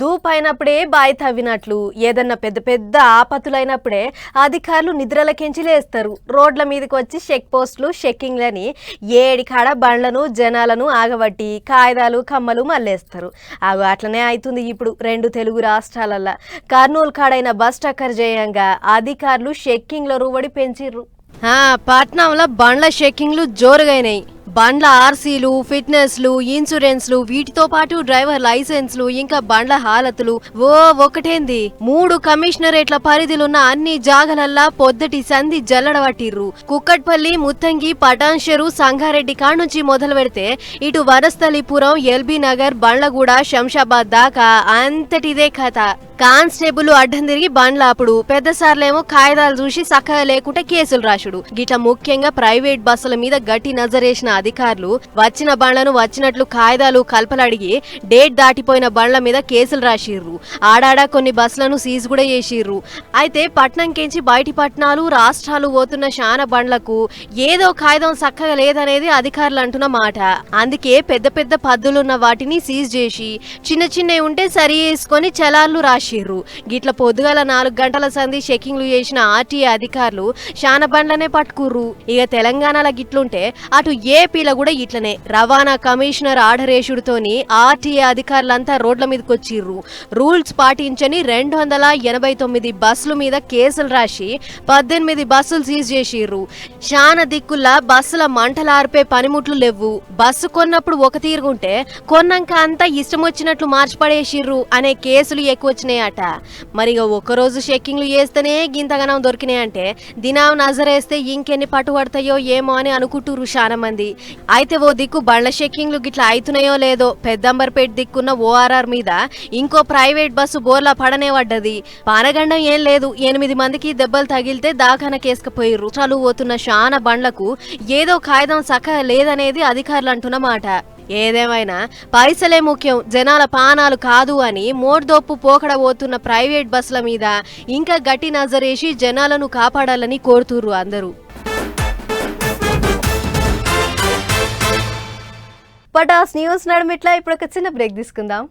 దూపైనప్పుడే బాయి తవ్వినట్లు ఏదన్నా పెద్ద పెద్ద ఆపతులైనప్పుడే అధికారులు నిద్రలకెంచి లేస్తారు. రోడ్ల మీదకి వచ్చి చెక్ పోస్టులు చెక్కింగ్లని ఏడికాడ బండ్లను జనాలను ఆగబట్టి కాగితాలు కమ్మలు మళ్ళేస్తారు అగో అట్లనే అవుతుంది ఇప్పుడు రెండు తెలుగు రాష్ట్రాలల్లో. కర్నూలు కాడైన బస్ టక్కర్ చేయంగా అధికారులు చెక్కింగ్ల రూబడి పెంచిర్రు. పట్నంలో బండ్ల చెక్కింగ్లు జోరుగైనాయి. బండ్ల ఆర్సీలు ఫిట్నెస్లు ఇన్సూరెన్స్లు వీటితో పాటు డ్రైవర్ లైసెన్స్లు ఇంకా బండ్ల హాలతులు. ఓ ఒకటేంది? మూడు కమిషనరేట్ల పరిధిలున్న అన్ని జాగలల్లా పొద్దటి సంధి జల్లడబట్టిర్రు. కుక్కట్పల్లి ముత్తంగి పటాన్షెరు సంగారెడ్డి కాడ నుంచి మొదలు పెడితే ఇటు వనస్థలిపురం ఎల్బీ నగర్ బండ్లగూడ శంషాబాద్ దాకా అంతటిదే కథ. కానిస్టేబుల్ అడ్డం తిరిగి బండ్లాపుడు పెద్ద సార్లేమో కాగితాలు చూసి సక్కగా లేకుంటే కేసులు రాసుడు. గిట్లా ముఖ్యంగా ప్రైవేట్ బస్సుల మీద గట్టి నజరేసిన అధికారులు వచ్చిన బండ్లను వచ్చినట్లు కాయిదాలు కల్పలడిగి డేట్ దాటిపోయిన బండ్ల మీద కేసులు రాసిర్రు. ఆడాడా కొన్ని బస్సులను సీజ్ కూడా చేసిర్రు. అయితే పట్నం కెంచి బయటి పట్టణాలు రాష్ట్రాలు పోతున్న శాన బండ్లకు ఏదో కాయిదం చక్కగా లేదనేది అధికారులు అంటున్న మాట. అందుకే పెద్ద పెద్ద పద్దులున్న వాటిని సీజ్ చేసి చిన్న చిన్నవి ఉంటే సరి చేసుకొని చలాన్లు రాసిర్రు. గిట్ల పొద్దుగల నాలుగు గంటల సంధి చెకింగ్లు చేసిన ఆర్టీఏ అధికారులు శాన బండ్లనే పట్టుకుర్రు. ఇక తెలంగాణలో గిట్లుంటే అటు ఏ ఏపీలో కూడా ఇట్లనే. రవాణా కమిషనర్ ఆడరేషుడితోని ఆర్టీఏ అధికారులంతా రోడ్ల మీదకి వచ్చిర్రు రూల్స్ పాటించని రెండు వందల ఎనభై తొమ్మిది బస్సుల మీద కేసులు రాసి పద్దెనిమిది బస్సులు సీజ్ చేసిర్రు. శాన దిక్కుల్లా బస్సుల మంటలార్పే పనిముట్లు లేవు బస్సు కొన్నప్పుడు ఒక తీరుగుంటే కొన్నాక అంతా ఇష్టం వచ్చినట్లు మార్చిపడేసిర్రు అనే కేసులు ఎక్కువ వచ్చినాయట మరి ఇక చెక్కింగ్లు చేస్తేనే గింతగనం దొరికినాయంటే దినాం నజరేస్తే ఇంకెన్ని పట్టుబడతాయో ఏమో అని అనుకుంటుర్రు చాలా మంది. అయితే ఓ దిక్కు బండ్ల షెక్కింగ్లు గిట్లా అవుతున్నాయో లేదో పెద్దంబర్పేట దిక్కున్న ఓఆర్ఆర్ మీద ఇంకో ప్రైవేట్ బస్సు బోర్లా పడనే పడ్డది. పానగండం ఏం లేదు. ఎనిమిది మందికి దెబ్బలు తగిలితే దాఖాన కేసుకపోయిర్రు. చాలు పోతున్న శానా బండ్లకు ఏదో కాగితం చక్కగా లేదనేది అధికారులు అంటున్న మాట ఏదేమైనా పైసలే ముఖ్యం. జనాల పానాలు కాదు అని మోడ్దోపు పోకడ పోతున్న ప్రైవేట్ బస్సుల మీద ఇంకా గట్టి నజరేసి జనాలను కాపాడాలని కోరుతుర్రు అందరూ. పటాస్ న్యూస్ నడుమిట్లా ఇప్పుడు ఒక చిన్న బ్రేక్ తీసుకుందాం.